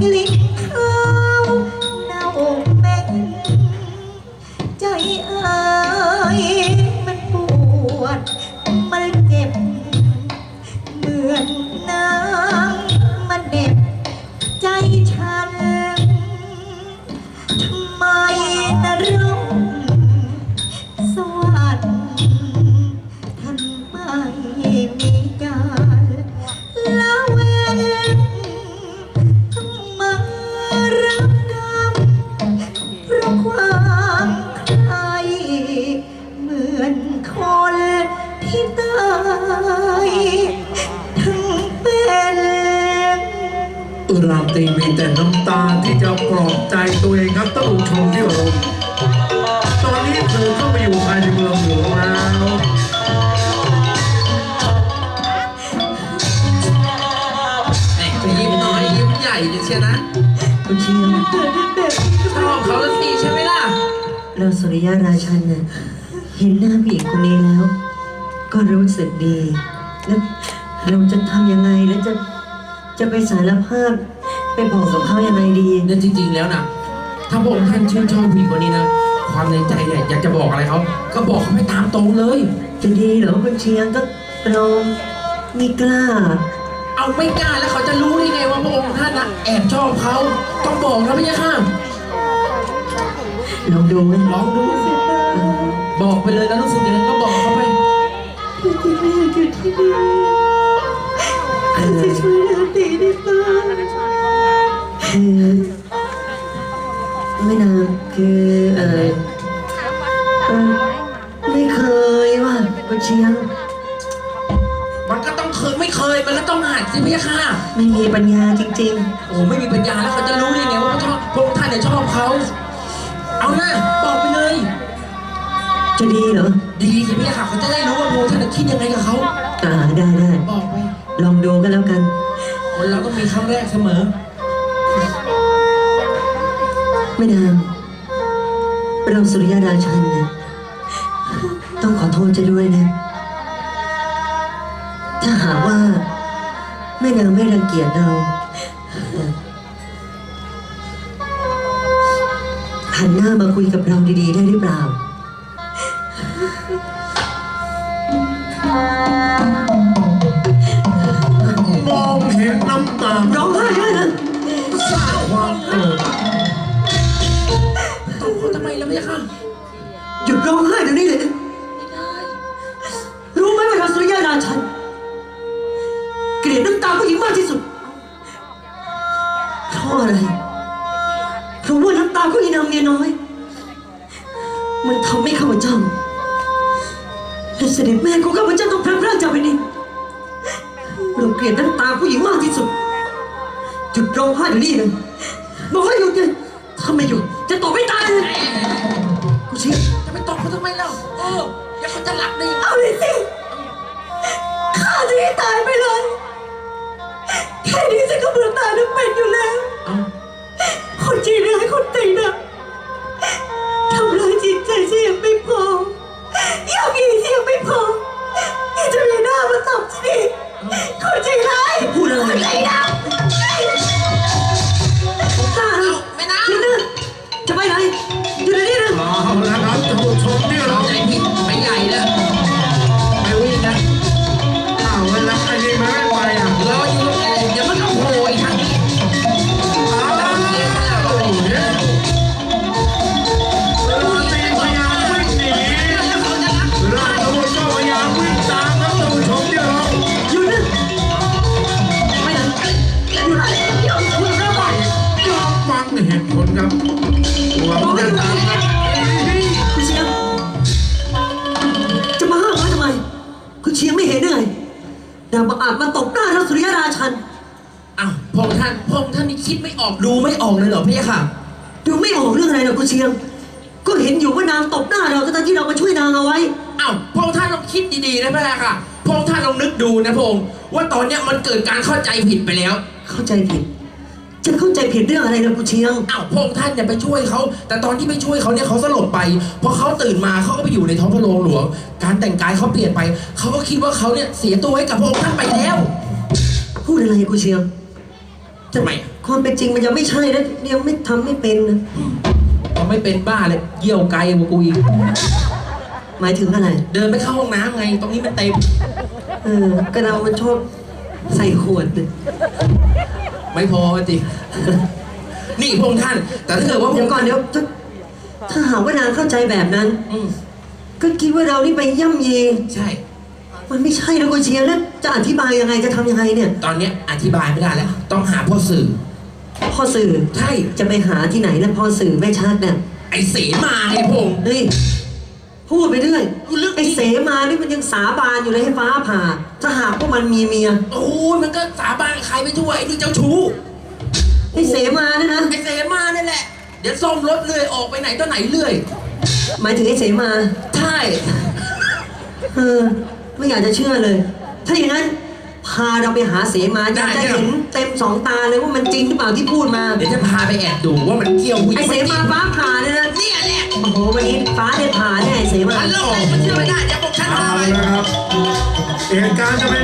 กลิ่นข้าวเน่าเหม็นใจอายมันปวด มันเจ็บ เหมือน ที่ตายทั้งเป็นราตรีมีแต่น้ำตาที่จะปลอบใจตัวเองครับท่านผู้ชมที่เคารพตอนนี้เธอเข้าไปอยู่ภายในเมืองหลวงแล้วยิ้มหน่อยยิ้มใหญ่ดิเชียวนะคุณเชียงเกิดเป็นแบบนี้ชอบเขาแล้วสิใช่ไหมล่ะ เราสุริยะราชันน่ะเห็นหน้าผู้หญิงคนนี้แล้ว ก็รู้สึกดี แล้วเราจะทำยังไงแล้วจะจะไปสารภาพไปบอกกับเขายังไงดีนั่นจริงๆแล้วนะถ้าพระองค์ท่านชื่นชอบผู้หญิงคนนี้นะความในใจเนี่ยอยากจะบอกอะไรเขาก็บอกเขาไปตามตรงเลย จะดีเหรอคุณเชียงก็เราไม่กล้า เอาไม่กล้าแล้วเขาจะรู้ได้ไงว่าพระองค์ท่านนะแอบชอบเขาต้องบอกนะพี่ยะค่ะลองดูไหมลองดูสิบอกไปเลยนะรู้สึกยังไงก็บอกเขาไป ที่ไม่อยากอยู่ที่นี่ใครจะช่วยเราตีได้บ้างคือไม่นานคือเออเออไม่เคยว่ะคุณเชียง มันก็ต้องเคยไม่เคยมันก็ต้องหัดสิพี่ยะค่ะ ไม่มีปัญญาจริง โอ้ไม่มีปัญญาแล้วเขาจะรู้ได้ไงว่าชอบพระองค์ท่านเนี่ยชอบเขา เอาหน้าบอกไปเลย ๆ จะดีเหรอ ดีสิพี่ค่ะเขาจะได้รู้ว่าพระองค์ท่านคิดยังไงกับเขาอ่าได้ได้บอกไปลองดูกันแล้วกัน คนเราต้องมีครั้งแรกเสมอ ไม่นานเราสุริยราชันนะต้องขอโทษจะด้วยนะ ถ้าหากว่าแม่นางไม่รังเกียจเราหันหน้ามาคุยกับเราดีๆได้หรือเปล่า มองเห็นน้ำตาร้องไห้ด้วยนะสร้างความโกรธต้องเขาทำไมแล้วพี่ค่ะหยุดร้องไห้เดี๋ยวนี้เลยนะไม่ได้รู้ไหมว่าเราสุริยราชันเกลียดน้ำตาผู้หญิงมากที่สุดเพราะอะไรเพราะว่าน้ำตาของอีนางเมียน้อย มันทำให้ข้าพเจ้าและ เสด็จแม่ของข้าพเจ้าต้องพลัดพรากจากไปนี้เราเกลียดน้ำตาผู้หญิงมากที่สุด หยุดร้องไห้เดี๋ยวนี้เลยบอกให้หยุดเลยถ้าไม่หยุดจะตบให้ตายเลยกูเชื่อจะไปตบเขาทำไมเล่าโอ้อย่าเขาจะหลับดิเอาเลยสิฆ่าจะให้ตายไปเลยแค่นี้ฉันก็เบื่อตายทั้งเป็นอยู่แล้วเอาคนจีนร้ายคนตีนะ คุณเชียง จะมาห้ามทำไม คุณเชียงไม่เห็นเลยนางบัอาจมาตบหน้าท้าสุยราชัน อ้าวพงท่านพงท่านนี่คิดไม่ออกดูไม่ออกเลยเหรอพี่ค่ะ ดูไม่ออกเรื่องอะไรหรอคุณเชียง ก็เห็นอยู่ว่านางตบหน้าเราก็ตอนที่เรามาช่วยนางเอาไว้ อ้าวพงท่านลองคิดดีๆนะพี่ค่ะพงท่านลองนึกดูนะพงว่าตอนเนี้ยมันเกิดการเข้าใจผิดไปแล้ว เข้าใจผิด จะเข้าใจผิดเรื่องอะไรนะกูเชียง อ้าวพระองค์ท่านเนี่ยไปช่วยเขา แต่ตอนที่ไปช่วยเขาเนี่ยเขาสลบไปพอเขาตื่นมาเขาก็ไปอยู่ในท้องพระโรงหลวง การแต่งกายเขาเปลี่ยนไปเขาก็คิดว่าเขาเนี่ยเสียตัวให้กับพระองค์ท่านไปแล้วพูดอะไรกูเชียง ทำไมความเป็นจริงมันยังไม่ใช่นะยังไม่ทำไม่เป็นนะเขาไม่เป็นบ้าเลยเยี่ยวไกลกว่ากูอีกหมายถึงอะไร เดินไปเข้าห้องน้ำไง ตรงนี้มันเต็ม เออกระเรามันชอบใส่ขวดน่ะ ไม่พอจินี่พระองค์ท่าน แต่ถ้าเกิดว่าพระเดี๋อยงวค์ก่อนเดี๋ยวถ้าถ้าหากว่านางเข้าใจแบบนั้น อืมก็คิดว่าเรานี่ไปย่ำเยใช่ มันไม่ใช่นะกูเชียงแล้วจะอธิบายยังไงจะทำยังไงเนี่ยตอนเนี้ยอธิบายไม่ได้แล้ว ต้องหาพ่อสื่อ พ่อสื่อใช่ จะไปหาที่ไหนนะพ่อสื่อไม่ชัดเนี่ยไอ้เสมาไงพระองค์เฮ้ย พูดไปเรื่อยเรื่องไอ้เสมานี่มันยังสาบานอยู่เลยให้ฟ้าผ่า ถ้าหากว่ามันมีเมียโอ้ยมันก็สาบานใครไปทั่วไอ้นี่เจ้าชู้ไอ้เสมาเนี่ยนะไอ้เสมานี่แหละ เดี๋ยวซ่อมรถเรื่อยออกไปไหนต่อไหนเรื่อย หมายถึงไอ้เสมา ใช่ เออไม่อยากจะเชื่อเลย ถ้าอย่างนั้น พาเราไปหาเสมาอยากจะเห็นเต็มสองตาเลยว่ามันจริงหรือเปล่าที่พูดมา เดี๋ยวจะพาไปแอบดูว่ามันเกี่ยวผู้หญิไอ้งเสมาฟ้าผ่าเนี่ยนะ เนี่ยแหละ โอ้โหวันนี้ฟ้าได้ผ่าแน่ไอ้เสมา มันเลิกมันเชื่อไม่ได้เดี๋ยวบอกฉันเอาพาไปละครับเหตุการณ์จะเป็น